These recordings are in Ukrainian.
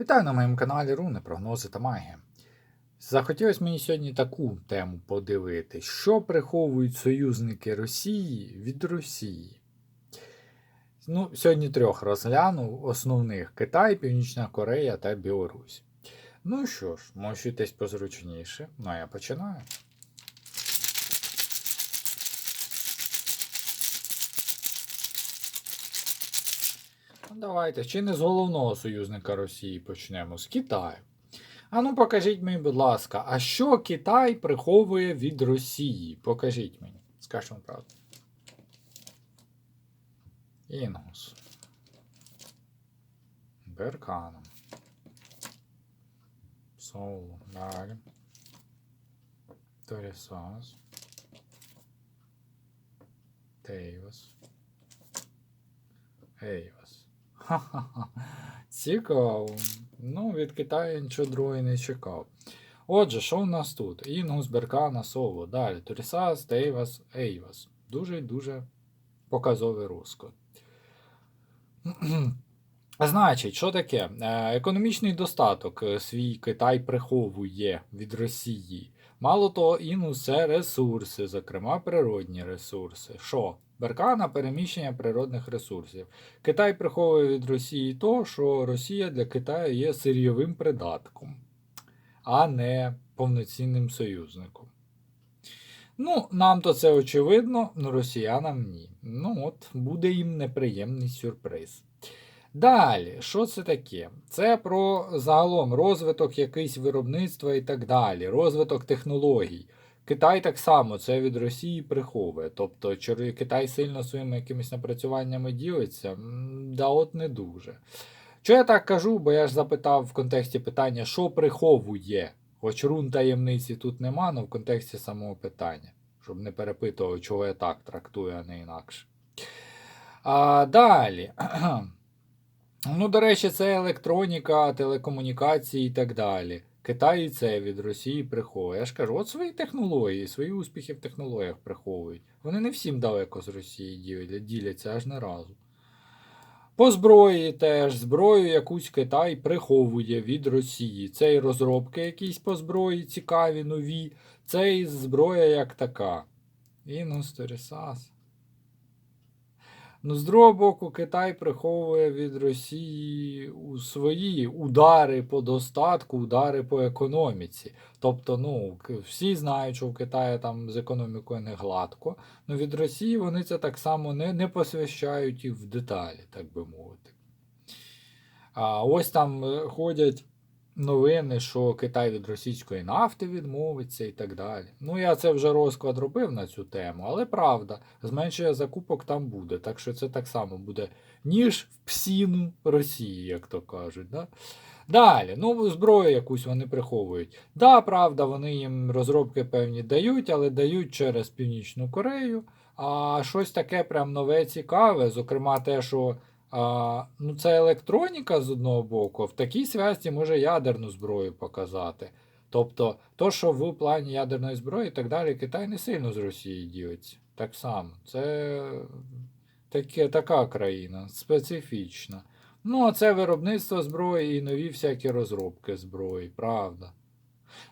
Вітаю на моєму каналі Руни, прогнози та магія. Захотілося мені сьогодні таку тему подивити, що приховують союзники Росії від Росії. Ну, Сьогодні трьох розглянув основних Китай, Північна Корея та Білорусь. Ну що ж, мощуйтесь позручніше. Ну а я починаю. Давайте, чи не з головного союзника Росії почнемо, з Китаю. А ну покажіть мені, будь ласка, а що Китай приховує від Росії? Покажіть мені. Скажемо правду. Інгус. Берканом. Соло. Далі. Торісас. Тейвас. Ейвас. Цікаво. Ну, від Китаю нічого другого не чекав. Отже, що в нас тут? Інгус, Беркана, Соло. Далі. Торісас, Тейвас, Ейвас. Дуже дуже показовий розклад. Значить, що таке? Е, Економічний достаток е, свій Китай приховує від Росії. Мало того, Інгус це ресурси, зокрема природні ресурси. Що? Беркана переміщення природних ресурсів. Китай приховує від Росії то, що Росія для Китаю є сирйовим придатком, а не повноцінним союзником. Ну, нам то це очевидно, росіянам ні. Ну от, буде їм неприємний сюрприз. Далі, що це таке? Це про загалом розвиток якийсь виробництва і так далі, розвиток технологій. Китай так само це від Росії приховує. Тобто, Китай сильно своїми якимись напрацюваннями ділиться? Да, от не дуже. Чого я так кажу? Бо я ж запитав в контексті питання, що приховує. Хоч рун таємниці тут нема, але в контексті самого питання, щоб не перепитував, чого я так трактую, а не інакше. А, далі. Ну, до речі, це електроніка, телекомунікації і так далі. Китай і це від Росії приховує. Я ж кажу, от свої технології, свої успіхи в технологіях приховують. Вони не всім далеко з Росії діля- діляться аж не разу. По зброї теж зброю якусь Китай приховує від Росії. Це і розробки якісь по зброї цікаві, нові, це і зброя як така. Інус Торісас. Ну, з другого боку, Китай приховує від Росії у свої удари по достатку, удари по економіці. Тобто, ну, всі знають, що в Китаї там з економікою не гладко. Ну від Росії вони це так само не, не посвящають і в деталі, так би мовити. А ось там е, ходять новини, що Китай від російської нафти відмовиться і так далі. Ну, я це вже розклад робив на цю тему, але правда, зменшення закупок там буде. Так що це так само буде, ніж в псіну Росії, як то кажуть. Да? Далі, ну, зброю якусь вони приховують. Да, правда, вони їм розробки певні дають, але дають через Північну Корею. А щось таке прям нове цікаве, зокрема, те, що а, ну, це електроніка з одного боку, в такій зв'язці може ядерну зброю показати. Тобто, то, що в плані ядерної зброї і так далі, Китай не сильно з Росії ділиться. Так само. Це таке, така країна, специфічна. Ну, а це виробництво зброї і нові всякі розробки зброї, правда.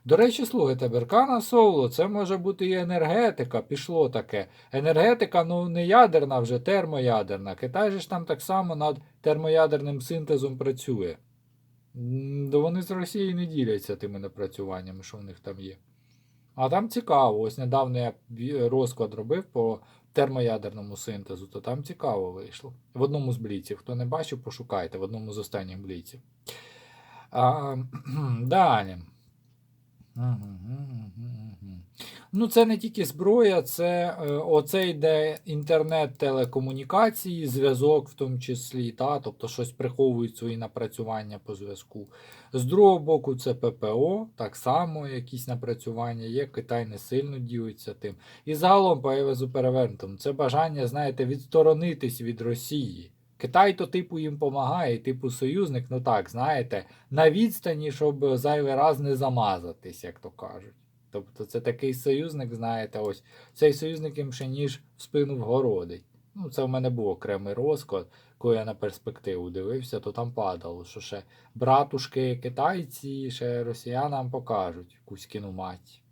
До речі, слухайте, Беркана Соло, це може бути і енергетика, пішло таке. Енергетика, ну не ядерна, вже термоядерна. Китай же ж там так само над термоядерним синтезом працює. Да вони з Росії не діляться тими напрацюваннями, що в них там є. А там цікаво, ось недавно я розклад робив по термоядерному синтезу, то там цікаво вийшло. В одному з бліців. Хто не бачив, пошукайте, в одному з останніх бліців. А, далі. Ну, це не тільки зброя, це е, оце йде інтернет, телекомунікації, зв'язок в тому числі, та, тобто щось приховують свої напрацювання по зв'язку. З другого боку, це ППО, так само якісь напрацювання є, Китай не сильно ділиться тим. І загалом по Евезу перевернутому, це бажання, знаєте, відсторонитись від Росії. Китай то типу їм помагає, типу союзник, ну так, знаєте, на відстані, щоб зайвий раз не замазатись, як то кажуть. Тобто це такий союзник, знаєте, ось цей союзник їм ще ніж в спину вгородить. Ну, це в мене був окремий розклад. коли я на перспективу дивився, то там падало, що ще братушки китайці, ще росіянам покажуть якусь кіномать.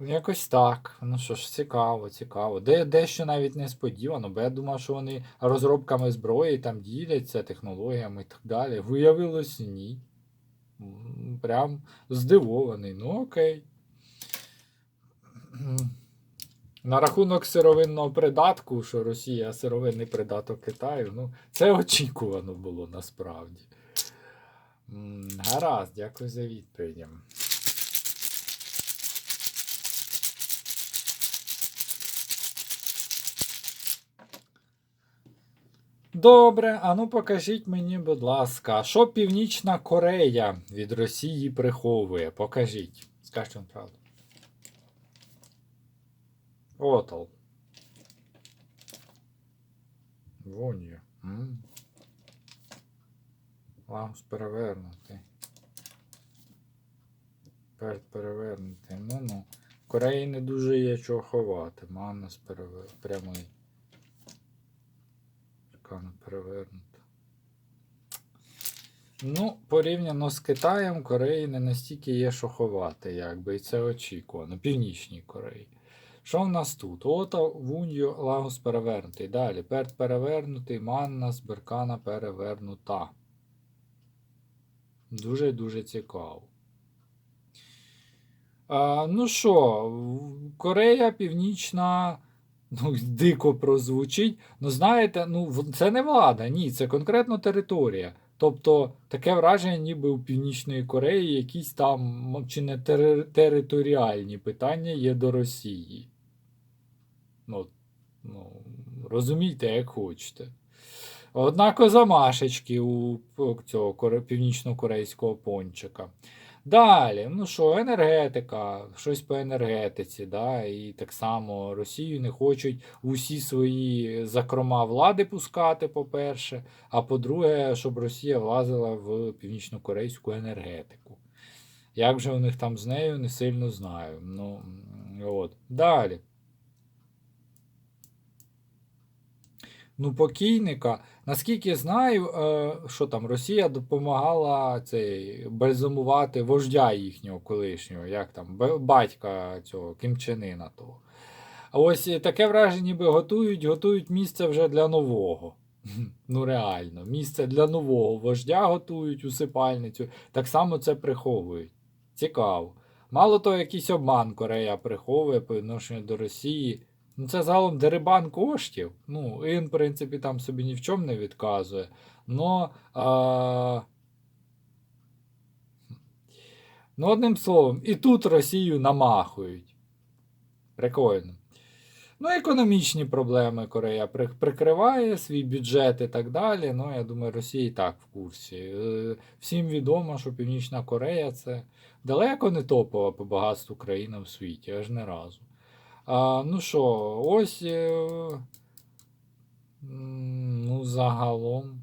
Якось так. Ну що ж, цікаво, цікаво. Де, дещо навіть несподівано, бо я думав, що вони розробками зброї там діляться, технологіями і так далі. Виявилось ні. Прям здивований. Ну окей. На рахунок сировинного придатку, що Росія сировинний придаток Китаю, ну, це очікувано було насправді. Гаразд, дякую за відповідь. Добре, а ну покажіть мені, будь ласка, що Північна Корея від Росії приховує? Покажіть. Скажіть вам правду. Отол. Вон є. Лагус перевернутий. Перед перевернутий. Ну ну. В Кореї не дуже є чого ховати. Манус перевер... прямий. Чекано перевернута. Ну, порівняно з Китаєм, Кореї не настільки є що ховати, якби, і це очікувано. Північній Кореї. Що в нас тут? Ото Вуньо Лагос перевернутий. Далі. Перт перевернутий, манна, зберкана перевернута. Дуже-дуже цікаво. А, ну що, Корея Північна. Ну, дико прозвучить. Ну, знаєте, ну, це не влада, ні, це конкретно територія. Тобто таке враження, ніби у Північної Кореї якісь там чи не тери- територіальні питання є до Росії. Ну, ну, розумійте, як хочете. Однако замашечки у цього північно-корейського пончика. Далі, ну що, енергетика, щось по енергетиці, да, і так само Росію не хочуть усі свої закрома влади пускати, по-перше, а по-друге, щоб Росія влазила в північно-корейську енергетику. Як же у них там з нею, не сильно знаю. Ну, от. Далі. Ну, покійника. Наскільки знаю, е, що там Росія допомагала цей бальзамувати вождя їхнього колишнього, як там, батька цього кимчанина того. А ось таке враження, ніби готують, готують місце вже для нового. Ну, реально, місце для нового вождя готують усипальницю, так само це приховують. Цікаво. Мало того, якийсь обман Корея приховує по відношенню до Росії. Ну, це загалом дерибан коштів. Ну, він, в принципі, там собі ні в чому не відказує. Но, а... ну, одним словом, і тут Росію намахують. Прикольно. Ну, економічні проблеми Корея прикриває свій бюджет і так далі. Ну, я думаю, Росія і так в курсі. Е, Всім відомо, що Північна Корея це далеко не топова по багатству країна в світі, аж не разу. Ну що, ось. Е, ну, загалом.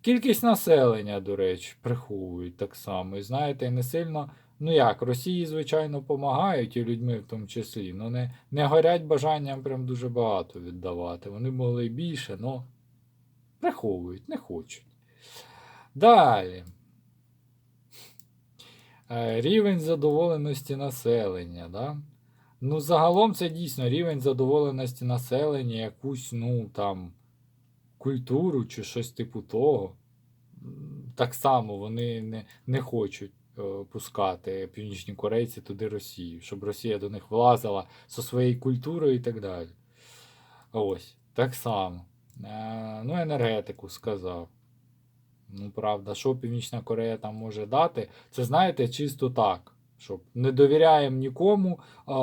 Кількість населення, до речі, приховують так само. І знаєте, не сильно. Ну як, Росії, звичайно, допомагають, і людьми в тому числі. Ну не, не горять бажанням прям дуже багато віддавати. Вони могли більше, але приховують, не хочуть. Далі. Е, Рівень задоволеності населення. Да? Ну, загалом це дійсно рівень задоволеності населення, якусь, ну, там, культуру чи щось типу того. Так само вони не, не хочуть е, пускати північні корейці туди Росію, щоб Росія до них влазила зі своєю культурою і так далі. Ось, так само. Е, ну, енергетику сказав. Ну, правда, що Північна Корея там може дати, це знаєте, чисто так. Щоб не довіряємо нікому. А,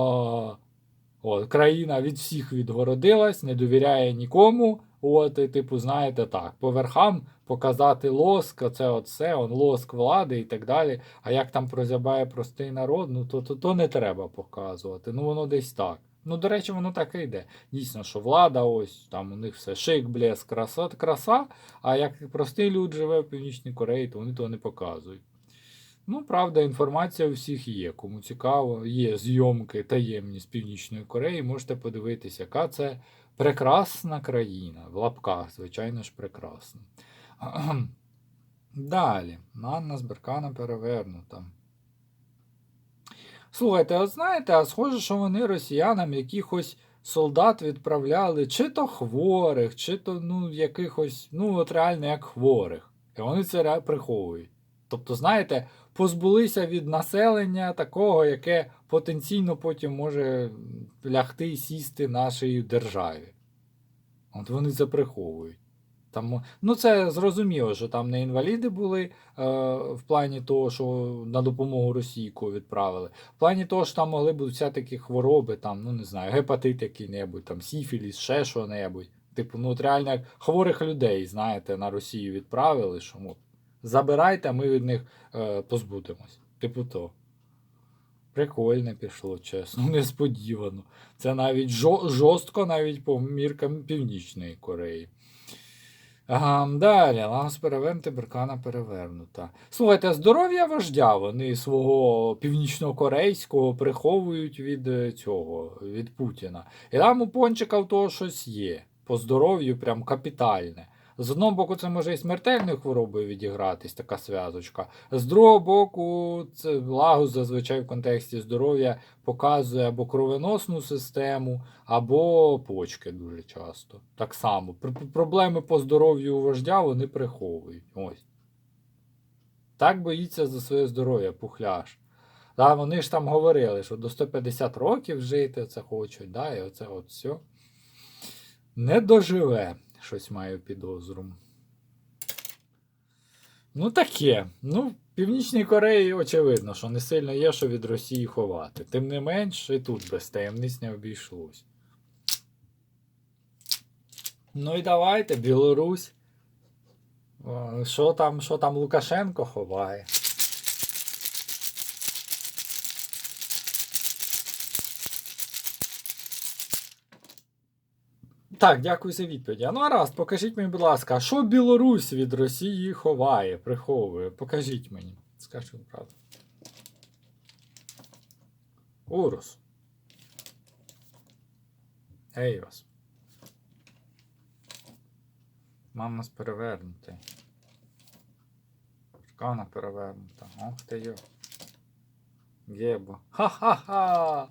от, країна від всіх відгородилась, не довіряє нікому. От, і, типу, знаєте, так, по верхам показати лоск, це от все, он лоск влади і так далі. А як там прозябає простий народ, ну то, то, то не треба показувати. Ну воно десь так. Ну, до речі, воно так і йде. Дійсно, що влада, ось там у них все шик, блеск, краса, краса. А як простий люд живе в Північній Кореї, то вони того не показують. Ну, правда, інформація у всіх є. Кому цікаво, є зйомки таємні з Північної Кореї. Можете подивитися, яка це Прекрасна країна. В лапках, звичайно ж, прекрасна. Далі. Анна Зберкана перевернута. Слухайте, от знаєте, а схоже, що вони росіянам якихось солдат відправляли чи то хворих, чи то ну, якихось, ну, от реально як хворих. І вони це приховують. Тобто, знаєте, позбулися від населення такого, яке потенційно потім може лягти і сісти нашій державі. От вони це приховують. Там, ну, це зрозуміло, що там не інваліди були е, в плані того, що на допомогу Російку відправили. В плані того, що там могли бути всякі хвороби, там, ну не знаю, гепатит який-небудь, там, сіфіліс, ще що-небудь. Типу, ну от реально як хворих людей, знаєте, на Росію відправили, що забирайте, а ми від них е, позбудемось. Типу то. Прикольно пішло, чесно, несподівано. Це навіть жо- жорстко навіть по міркам Північної Кореї. Ага, далі, Ланс перевернути, Беркана перевернута. Слухайте, здоров'я вождя вони свого північнокорейського приховують від е, цього, від Путіна. І там у пончика в того щось є. По здоров'ю прям капітальне. З одного боку, це може і смертельною хворобою відігратись, така зв'язочка. З другого боку, це лагус зазвичай в контексті здоров'я показує або кровоносну систему, або почки дуже часто. Так само. Пр- пр- Проблеми по здоров'ю у вождя вони приховують. Ось. Так боїться за своє здоров'я, пухляш. Да, вони ж там говорили, що до 150 років жити це хочуть, да, і оце от все. Не доживе, щось маю підозру. Ну, таке. Ну, в Північній Кореї очевидно, що не сильно є, що від Росії ховати. Тим не менш, і тут без таємниць не обійшлось. Ну і давайте, Білорусь. Що там, що там Лукашенко ховає? Так, дякую за відповідь. А ну гаразд, покажіть мені, будь ласка, що Білорусь від Росії ховає, приховує? Покажіть мені. Скажіть правду. Урус. Ейвас. Мама з перевернутий. Шкана перевернута. Ох ти йо. Гебо. Ха-ха-ха!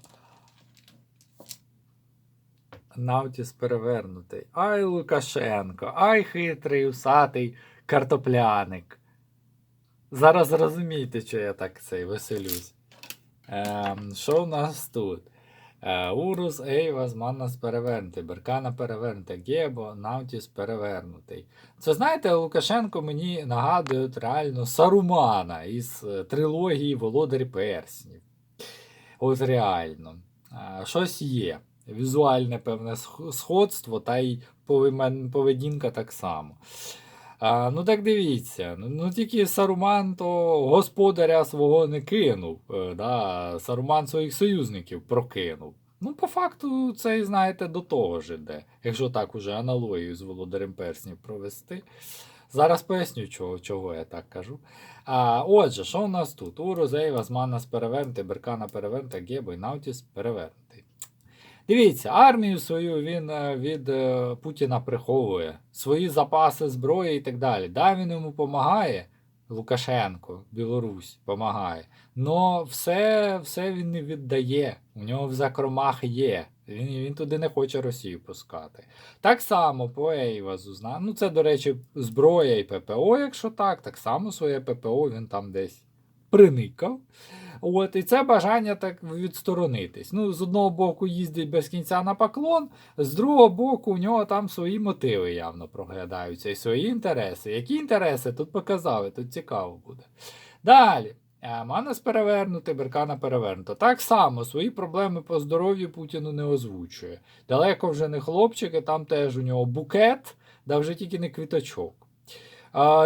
Навтіс перевернутий. Ай Лукашенко, ай хитрий, усатий картопляник. Зараз зрозумієте, що я так цей веселюсь. Ем, що в нас тут? Е, Урус, Ейвас, Маннас перевернутий, Беркана перевернутий, Гебо, Навтіс перевернутий. Це знаєте, Лукашенко мені нагадує реально Сарумана із е, трилогії Володар Перснів. От реально. Е, щось є. Візуальне певне сходство, та й поведінка так само. А, ну так дивіться, ну, ну тільки Саруман то господаря свого не кинув. Е, да, Саруман своїх союзників прокинув. Ну, по факту, це, знаєте, до того ж іде, якщо так уже аналогію з Володарем Перснів провести. Зараз поясню, чого, чого я так кажу. А, отже, що у нас тут? Уру, Зейвас, Маннас перевернутий, Беркана перевернута, Гебо і Наутіс перевернутий. Дивіться, армію свою він е, від е, Путіна приховує, свої запаси зброї і так далі. Да, він йому допомагає, Лукашенко, Білорусь допомагає. Но все, все він не віддає. У нього в закромах є. Він, він туди не хоче Росію пускати. Так само по Ейвазу. зна- Ну, це, до речі, зброя і ППО, якщо так, так само своє ППО він там десь приникав. От, і це бажання так відсторонитись. Ну, з одного боку, їздить без кінця на поклон, з другого боку, у нього там свої мотиви явно проглядаються і свої інтереси. Які інтереси тут показали, тут цікаво буде. Далі. Е, Манас перевернути, Беркана перевернута. Так само свої проблеми по здоров'ю Путіну не озвучує. Далеко вже не хлопчики, там теж у нього букет, да вже тільки не квіточок.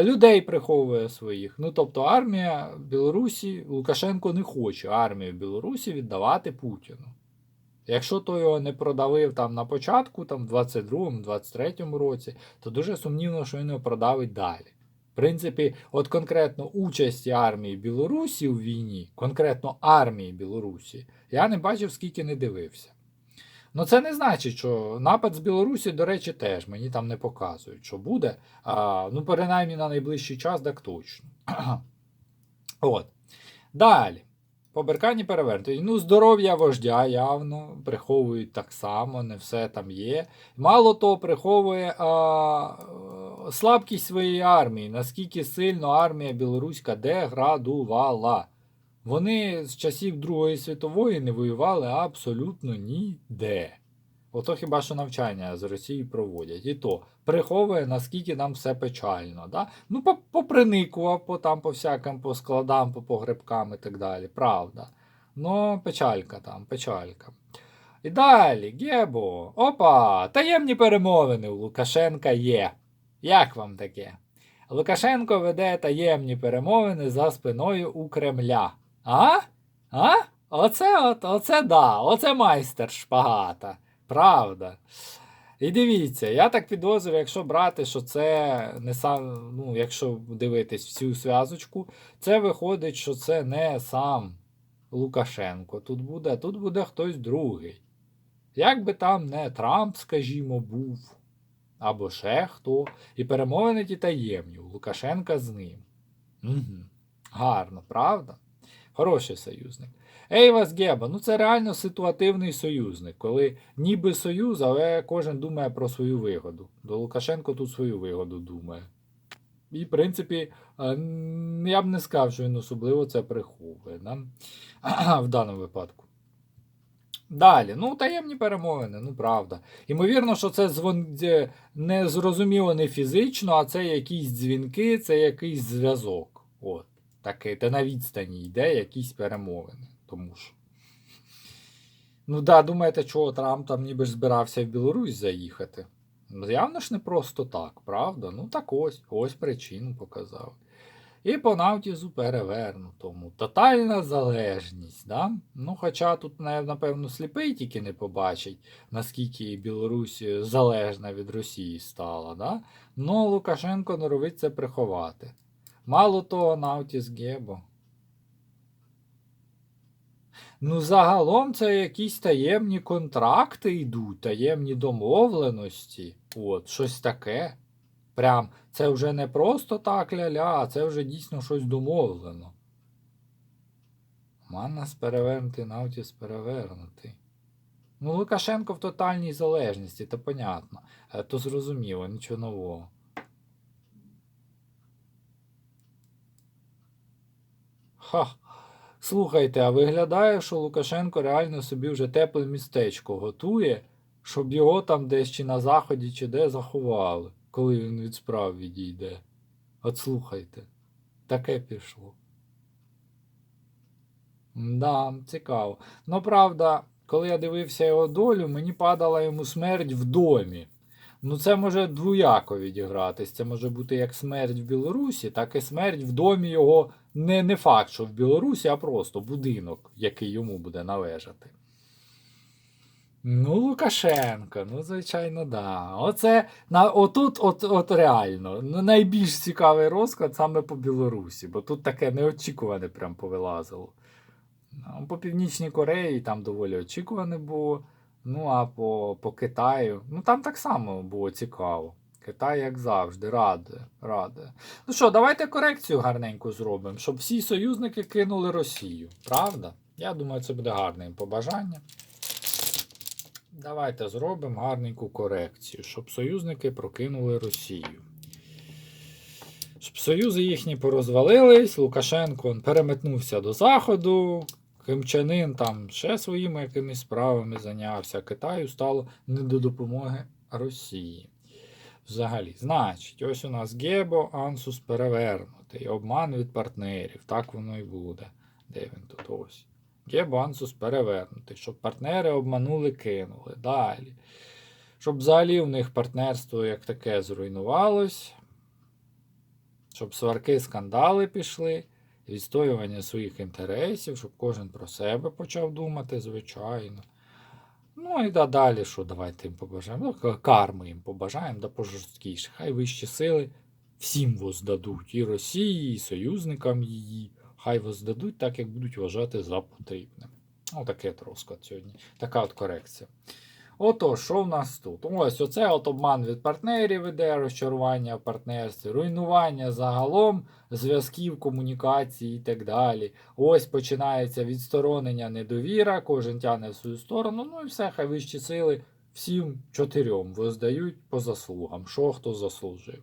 Людей приховує своїх. Ну, тобто армія Білорусі, Лукашенко не хоче армію Білорусі віддавати Путіну. Якщо то його не продавив там на початку, там в 22-му, 23-му році, то дуже сумнівно, що він його продавить далі. В принципі, от конкретно участі армії Білорусі у війні, конкретно армії Білорусі, я не бачив, скільки не дивився. Ну це не значить, що напад з Білорусі, до речі, теж мені там не показують, що буде. А, ну, принаймні на найближчий час, так точно. От. Далі. По Беркані перевернути. Ну, здоров'я вождя явно приховують так само, не все там є. Мало того, приховує а, слабкість своєї армії, наскільки сильно армія білоруська деградувала. Вони з часів Другої світової не воювали абсолютно ніде. Ото хіба що навчання з Росії проводять. І то приховує, наскільки нам все печально. Да? Ну, по- поприникував по там, по всяким, по складам, по погребкам і так далі. Правда. Ну, печалька там, печалька. І далі, Гебо. Опа! Таємні перемовини у Лукашенка є. Як вам таке? Лукашенко веде таємні перемовини за спиною у Кремля. А? А? Оце от, оце да, оце майстер шпагата. Правда. І дивіться, я так підозрюю, якщо брати, що це не сам, ну, якщо дивитись всю зв'язочку, це виходить, що це не сам Лукашенко. Тут буде, тут буде хтось другий. Як би там не Трамп, скажімо, був, або ще хто, і перемовини ті таємні, у Лукашенка з ним. Угу. Гарно, правда? Хороший союзник. Ейвас Геба, ну це реально ситуативний союзник, коли ніби союз, але кожен думає про свою вигоду. До Лукашенко тут свою вигоду думає. І, в принципі, е, я б не сказав, що він особливо це приховує да? в даному випадку. Далі, ну, таємні перемовини, ну правда. Ймовірно, що це звон... не зрозуміло не фізично, а це якісь дзвінки, це якийсь зв'язок. От, таке, та на відстані йде якісь перемовини. Тому що. Ну да, думаєте, чого Трамп там ніби ж збирався в Білорусь заїхати? Ну, Явно ж не просто так, правда? Ну так ось, ось причину показав. І по Навтізу перевернутому. Тотальна залежність. Да? Ну, хоча тут, на- напевно, сліпий тільки не побачить, наскільки Білорусь залежна від Росії стала. Да? Ну, Лукашенко норовить це приховати. Мало того, Навтіс Гебо. Ну, загалом це якісь таємні контракти йдуть, таємні домовленості. От, щось таке. Прям це вже не просто так ля-ля, а це вже дійсно щось домовлено. Маннас перевернутий, Наутіс перевернутий. Ну, Лукашенко в тотальній залежності, то понятно. Е, То зрозуміло, нічого нового. Ха. Слухайте, а виглядає, що Лукашенко реально собі вже тепле містечко готує, щоб його там десь чи на заході, чи де заховали, коли він від справ відійде. От слухайте, таке пішло. Да, цікаво. Ну, правда, коли я дивився його долю, мені падала йому смерть в домі. Ну, це може двояко відігратись. Це може бути як смерть в Білорусі, так і смерть в домі його не, не факт, що в Білорусі, а просто будинок, який йому буде належати. Ну, Лукашенко, ну, звичайно, да. Оце на, отут, от, от реально, найбільш цікавий розклад саме по Білорусі, бо тут таке неочікуване прям повилазило. Ну, По Північній Кореї там доволі очікуване було. Ну, а по, по Китаю, ну там так само було цікаво. Китай, як завжди, радує, радує. Ну що, давайте корекцію гарненьку зробимо, щоб всі союзники кинули Росію. Правда? Я думаю, це буде гарне побажання. Давайте зробимо гарненьку корекцію, щоб союзники прокинули Росію. Щоб союзи їхні порозвалились, Лукашенко переметнувся до Заходу, Кримчанин там ще своїми якимись справами зайнявся. Китаю стало не до допомоги Росії. Взагалі, значить, ось у нас Гебо Ансус перевернутий, обман від партнерів. Так воно і буде. Де він тут ось? Гебо Ансус перевернутий, щоб партнери обманули, кинули. Далі. Щоб взагалі в них партнерство як таке зруйнувалось. Щоб сварки, скандали пішли, відстоювання своїх інтересів, щоб кожен про себе почав думати, звичайно. Ну і да, далі, що давайте їм побажаємо. Ну, карми їм побажаємо, да пожорсткіше. Хай вищі сили всім воздадуть, і Росії, і союзникам її. Хай воздадуть так, як будуть вважати за потрібне. Отаке от розклад сьогодні. Така от корекція. Отож, що в нас тут? Ось оце от обман від партнерів іде, розчарування в партнерстві, руйнування загалом зв'язків, комунікації і так далі. Ось починається відсторонення, недовіра, кожен тягне в свою сторону. Ну і все, хай вищі сили всім чотирьом воздають по заслугам, що хто заслужив.